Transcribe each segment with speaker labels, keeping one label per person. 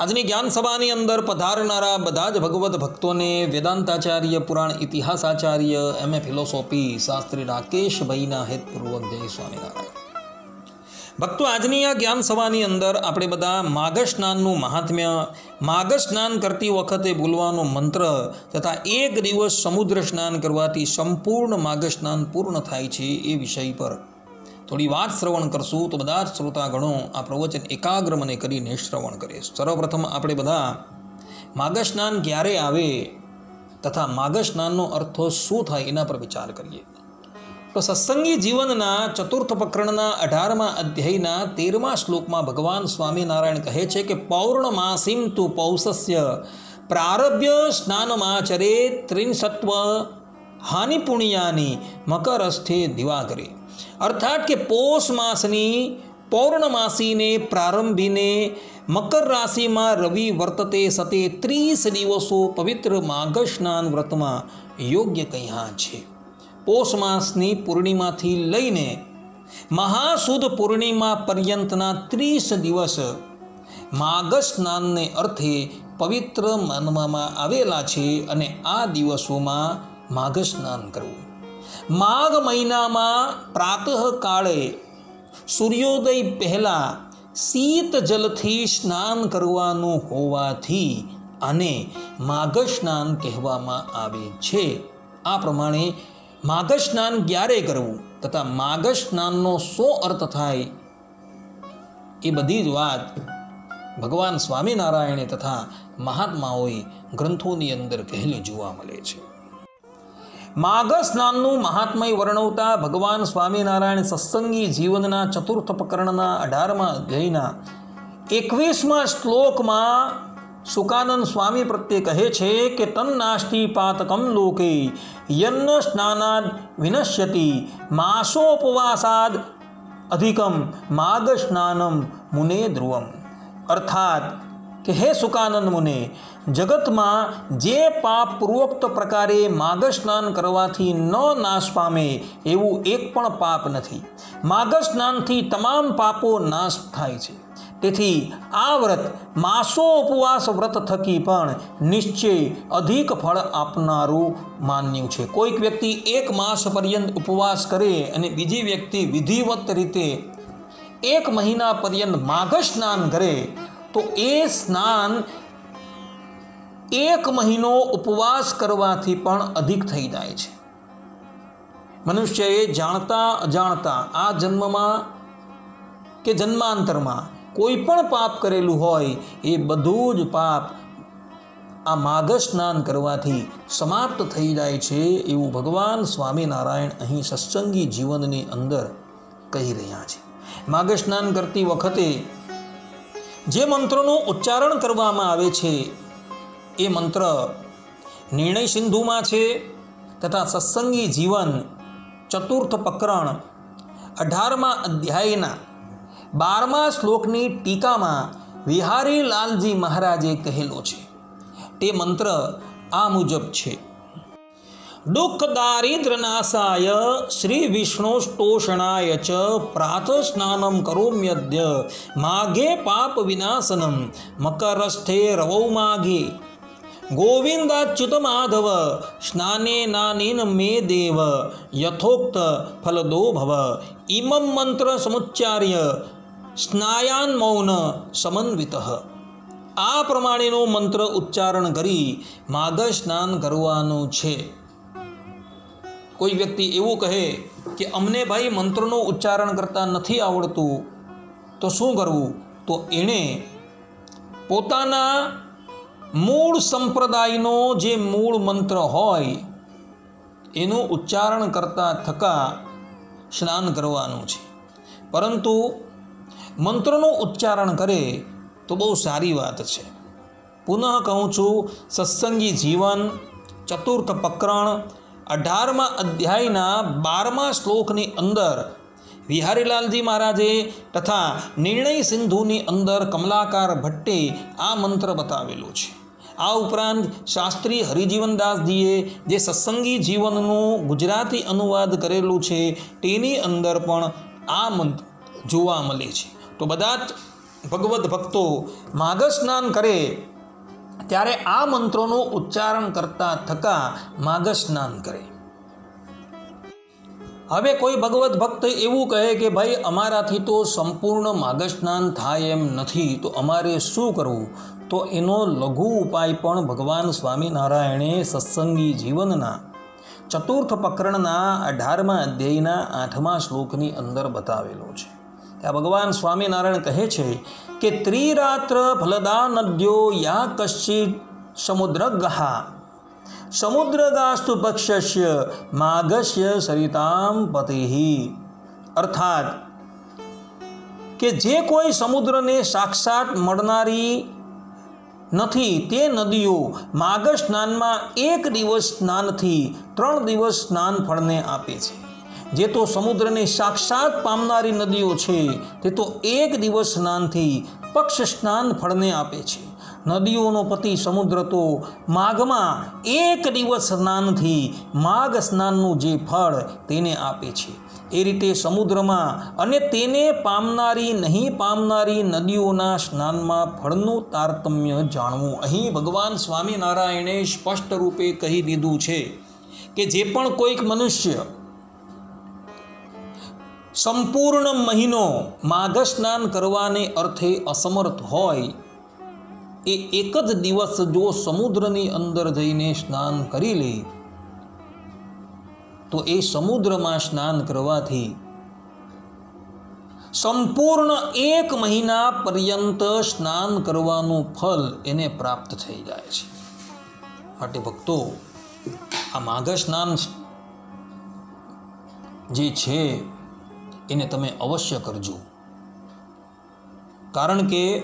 Speaker 1: આજની જ્ઞાન સભાની અંદર પધારનારા બધા જ ભગવત ભક્તોને વેદાંતાચાર્ય, પુરાણ ઇતિહાસાચાર્ય, એમ. એ. ફિલોસોફી શાસ્ત્રી રાકેશભાઈના હેતપૂર્વક જય સ્વામિનારાયણ. ભક્તો, આજની આ જ્ઞાન સભાની અંદર આપણે બધા માઘ સ્નાનનું મહાત્મ્ય, માઘ સ્નાન કરતી વખતે બોલવાનો મંત્ર તથા એક દિવસ સમુદ્ર સ્નાન કરવાથી સંપૂર્ણ માઘ સ્નાન પૂર્ણ થાય છે એ વિષય પર થોડી વાત શ્રવણ કરશું તો બધા જ શ્રોતાગણો આ પ્રવચન એકાગ્ર મને કરીને શ્રવણ કરે. સર્વપ્રથમ આપણે બધા માઘ સ્નાન ક્યારે આવે તથા માઘ સ્નાનનો અર્થો શું થાય એના પર વિચાર કરીએ. તો સત્સંગી જીવનના ચતુર્થ પ્રકરણના અઢારમા અધ્યાયના તેરમા શ્લોકમાં ભગવાન સ્વામિનારાયણ કહે છે કે, પૌર્ણમાસીમ તુ પૌષસ્ય પ્રારભ્ય સ્નાનમાચરે ત્રિંસત્વ હાનિ પુણ્યાની મકરસ્થે દિવાગરે અર્થાત કે પોષ માસની પૌર્ણમાસીને પ્રારંભીને મકર રાશિમાં રવિ વર્તતે સતે ત્રીસ દિવસો પવિત્ર માઘ સ્નાન વ્રતમાં યોગ્ય કહ્યા છે. પોષ માસની પૂર્ણિમાથી લઈને મહાસુદ પૂર્ણિમા પર્યંતના ત્રીસ દિવસ માઘ સ્નાનને અર્થે પવિત્ર માનવામાં આવેલા છે અને આ દિવસોમાં માઘ સ્નાન કરવું. માઘ મહિનામાં પ્રાતઃકાળે સૂર્યોદય પહેલાં શીત જલથી સ્નાન કરવાનું હોવાથી આને માઘ સ્નાન કહેવામાં આવે છે. આ પ્રમાણે માઘ સ્નાન ક્યારે કરવું તથા માઘ સ્નાનનો શો અર્થ થાય એ બધી જ વાત ભગવાન સ્વામિનારાયણે તથા મહાત્માઓએ ગ્રંથોની અંદર કહેલી જોવા મળે છે. માઘ સ્નાનનું મહાત્મય વર્ણવતા ભગવાન સ્વામિનારાયણ સત્સંગી જીવનના ચતુર્થ પ્રકરણના અઢારમા અધ્યયના. એકવીસમા શ્લોકમાં સુકાનંદ સ્વામી પ્રત્યે કહે છે કે તન્નાસ્તિ પાતકમ લોકે યન્ન સ્નાનાદ વિનશ્યતિ, માસોપવાસાદ અધિકમ માઘ સ્નાનમ મુને ધ્રુવમ અર્થાત કે હે સુકાનંદ મુને, જગતમાં જે પાપ પૂર્વોક્ત પ્રકારે માઘ સ્નાન કરવાથી ન નાશ પામે એવું એક પણ પાપ નથી. માઘ સ્નાનથી તમામ પાપો નાશ થાય છે. તેથી આ વ્રત માસો ઉપવાસ વ્રત થકી પણ નિશ્ચય અધિક ફળ આપનારું માન્યું છે. કોઈક વ્યક્તિ એક માસ પર્યંત ઉપવાસ કરે અને બીજી વ્યક્તિ વિધિવત રીતે એક મહિના પર્યંત માઘ સ્નાન કરે તો એ સ્નાન એક મહિનો ઉપવાસ કરવાથી પણ અધિક થઈ જાય છે. મનુષ્યએ જાણતા અજાણતા આ જન્મમાં કે જન્માંતરમાં કોઈ પણ પાપ કરેલું હોય એ બધું જ પાપ આ માઘ સ્નાન કરવાથી સમાપ્ત થઈ જાય છે એવું ભગવાન સ્વામિનારાયણ અહીં સત્સંગી જીવનની અંદર કહી રહ્યા છે. માઘ સ્નાન કરતી વખતે જે મંત્રનું ઉચ્ચારણ કરવામાં આવે છે, એ મંત્ર નિર્ણય સિંધુમાં છે તથા સત્સંગી જીવન, ચતુર્થ પ્રકરણ અઢારમા અધ્યાયના બારમા શ્લોકની ટીકામાં વિહારી લાલજી મહારાજે કહેલો છે. તે મંત્ર આ મુજબ છે. દુઃખ દારિદ્રનાશાય શ્રી વિષ્ણુ સ્તોષણાય ચ પ્રાતઃ કરોમ્યદ્ય માઘે પાપ વિનાશનમ મકરસ્થે રવૌ માઘે ગોવિંદાચ્યુત માધવ સ્નાને નાનેન મે દેવ યથોક્ત ફલદો ભવ ઇમમ મંત્ર સમુચ્ચાર્ય સ્નાયાન મૌન સમન્વિત આ પ્રમાણેનો મંત્ર ઉચ્ચારણ કરી માઘ સ્નાન કરવાનું છે કોઈ વ્યક્તિ એવું કહે કે, અમને ભાઈ મંત્રનું ઉચ્ચારણ કરતાં નથી આવડતું, તો શું કરવું? તો એણે પોતાના મૂળ સંપ્રદાયનો જે મૂળ મંત્ર હોય, એનું ઉચ્ચારણ કરતા થકા સ્નાન કરવાનું છે. પરંતુ મંત્રનું ઉચ્ચારણ કરે તો બહુ સારી વાત છે. પુનઃ કહું છું, સત્સંગી જીવન, ચતુર્થ પ્રકરણ અઢારમા અધ્યાયના બારમા શ્લોકની અંદર વિહારીલાલજી મહારાજે તથા નિર્ણય સિંધુની અંદર કમલાકાર ભટ્ટે આ મંત્ર બતાવેલો છે. આ ઉપરાંત શાસ્ત્રી હરિજીવનદાસજીએ જે સત્સંગી જીવનનું ગુજરાતી અનુવાદ કરેલું છે તેની અંદર પણ આ મંત્ર જોવા મળે છે. તો બધા જ ભગવદ્ ભક્તો માઘ સ્નાન કરે ત્યારે આ મંત્રોનું ઉચ્ચારણ કરતા થકા માઘ સ્નાન કરે. હવે કોઈ ભગવત ભક્ત એવું કહે કે ભાઈ, અમારાથી તો સંપૂર્ણ માઘ સ્નાન થાય એમ નથી, તો અમારે શું કરવું? તો એનો લઘુ ઉપાય પણ ભગવાન સ્વામિનારાયણે સત્સંગી જીવનના ચતુર્થ પ્રકરણના અઢારમા અધ્યાયના આઠમા શ્લોકની અંદર બતાવેલો છે. ભગવાન સ્વામિનારાયણ કહે છે કે ત્રિરાત્ર ફલદા નદ્યો યા કશ્ચિત સમુદ્રગહા ગાસ્તુ પક્ષસ્ય માગસ્ય સરિતામ પતિહી. અર્થાત કે જે કોઈ સમુદ્રને સાક્ષાત મળનારી નથી તે નદીઓ માઘ સ્નાનમાં એક દિવસ સ્નાનથી ત્રણ દિવસ સ્નાન ફળને આપે છે. જે તો સમુદ્રને સાક્ષાત પામનારી નદીઓ છે, તે તો એક દિવસ સ્નાનથી પક્ષ સ્નાન ફળને આપે છે. નદીઓનો પતિ સમુદ્ર તો માઘમાં એક દિવસ સ્નાનથી માઘ સ્નાનનું જે ફળ તેને આપે છે. એ રીતે સમુદ્રમાં અને તેને પામનારી નહીં પામનારી નદીઓના સ્નાનમાં ફળનું તારતમ્ય જાણવું. અહીં ભગવાન સ્વામિનારાયણે સ્પષ્ટ રૂપે કહી દીધું છે કે જે પણ કોઈક મનુષ્ય સંપૂર્ણ મહિનો માઘ સ્નાન કરવાને અર્થે અસમર્થ હોય, એ એક જ દિવસ જો સમુદ્રની અંદર જઈને સ્નાન કરી લે, તો એ સમુદ્રમાં સ્નાન કરવાથી સંપૂર્ણ એક મહિના પર્યંત સ્નાન કરવાનું ફલ એને પ્રાપ્ત થઈ જાય છે. માટે ભક્તો, આ માઘ સ્નાન જે છે એને તમે અવશ્ય કરજો. કારણ કે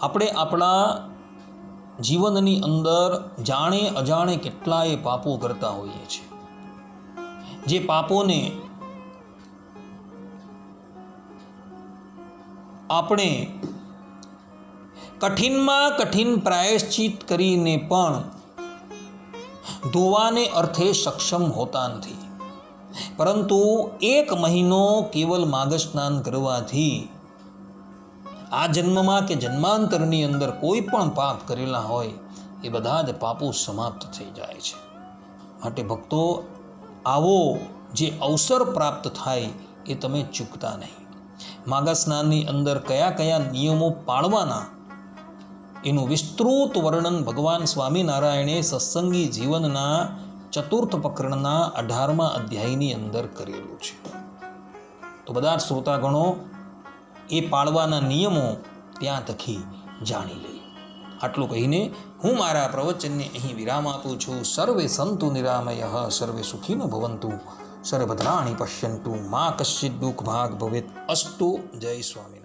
Speaker 1: આપણે આપણા જીવનની અંદર જાણે અજાણે કેટલાય પાપો કરતા હોઈએ છીએ. જે પાપોને આપણે કઠિનમાં કઠિન પ્રાયશ્ચિત કરીને પણ ધોવાને અર્થે સક્ષમ હોતા નથી. પરંતુ એક મહિનો કેવલ માઘ સ્નાન કરવાથી આ જન્મમાં કે જન્માંતરની અંદર કોઈ પણ પાપ કરેલા હોય, એ બધા જ પાપો સમાપ્ત થઈ જાય છે. માટે ભક્તો, આવો જે અવસર પ્રાપ્ત થાય, એ તમે ચૂકતા નહીં. માગા સ્નાનની અંદર કયા કયા નિયમો પાળવાના, એનું વિસ્તૃત વર્ણન ભગવાન સ્વામિનારાયણે સત્સંગી જીવનના ચતુર્થ પ્રકરણના અઢારમા અધ્યાયની અંદર કરેલું છે. તો બધા જ શ્રોતાગણો એ પાળવાના નિયમો ત્યાં તકી જાણી લઈ આટલું કહીને હું મારા પ્રવચનને અહીં વિરામ આપું છું. સર્વે સંતુ નિરામય, સર્વે સુખીનો ભવંતુ, સર્વભદ્રાણી પશ્યંતુ, મા કશ્ચિત દુઃખ ભાગ ભવેત અસ્તુ. જય સ્વામી